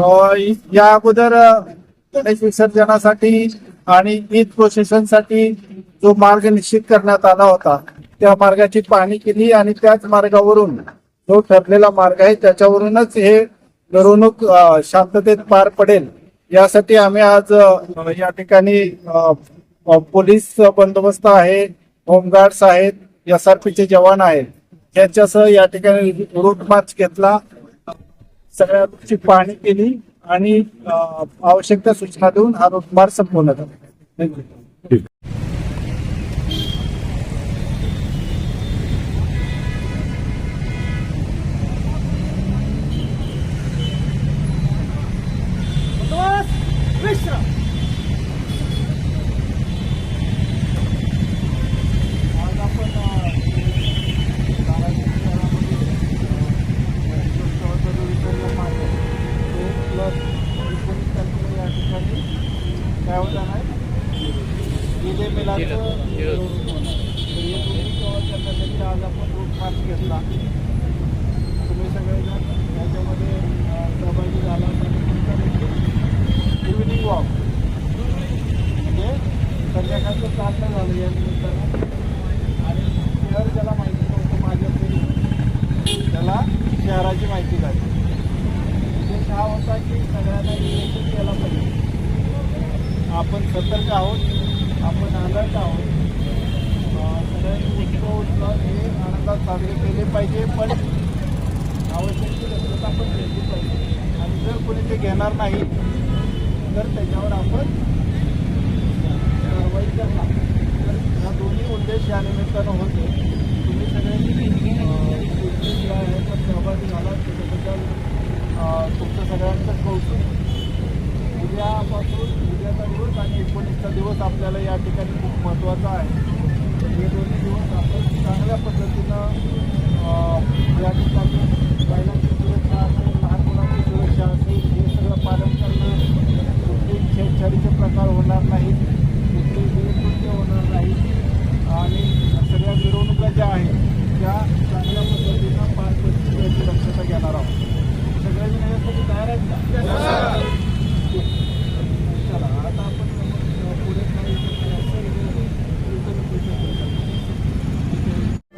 या अगोदर गणेश विसर्जनासाठी आणि ईद प्रोसेशनसाठी जो मार्ग निश्चित करण्यात आला होता त्या मार्गाची पाहणी केली आणि त्याच मार्गावरून जो ठरलेला मार्ग आहे त्याच्यावरूनच हे मिरवणूक शांततेत पार पडेल. यासाठी आम्ही आज या ठिकाणी पोलीस बंदोबस्त आहे होमगार्ड्स आहेत एस आर पीचे जवान आहेत. यांच्यासह या ठिकाणी रूट मार्च घेतला. सगळ्या गोष्टी पाहणी केली आणि आवश्यकता सूचना देऊन हा रूट संपवण्यात आला. थँक्यू. दोन्ही कव्हर करण्यासाठी आज आपण रूट मार्च घेतला. तुम्ही सगळेजण याच्यामध्ये सहभागी झाला इव्हिनिंग वॉक म्हणजे संध्याकाळचं चालणं झालं या निमित्तानं. आणि शहर ज्याला माहिती नव्हतं माझ्या तरी त्याला शहराची माहिती झाली. उद्देश हा होता की सगळ्यांना इलेक्शन केला पाहिजे. आपण सतर्क आहोत. आपण अलर्ट आहोत. सगळ्यांनी उत्सव उत्सव हे आनंदात साजरे केले पाहिजे पण आवश्यक आपण दक्षता पण घेतली पाहिजे. आणि जर कोणी ते घेणार नाही तर त्याच्यावर आपण कारवाई करणार. तर ह्या दोन्ही उद्देश या निमित्तानं होते. तुम्ही सगळ्यांनी सहभागी झाला त्याच्याबद्दल तुमचं सगळ्यांचं कौतुक. उद्यापासून उद्याचा दिवस आणि एकोणीसचा दिवस आपल्याला या ठिकाणी खूप महत्त्वाचा आहे. हे दोन्ही दिवस आपण चांगल्या पद्धतीनं या ठिकाणी महिलांची सुरक्षा असेल लहान मुलांची सुरक्षा असेल हे सगळं पालन करणं कुठलेही छेडछाडीचे प्रकार होणार नाहीत कुठलेही गैरकृत्य होणार नाही आणि सगळ्या मिरवणुका ज्या आहेत त्या चांगल्या पद्धतीनं पार पद्धतीची दक्षता घेणार आहोत. सगळ्यांनी यासाठी तयार आहेत का?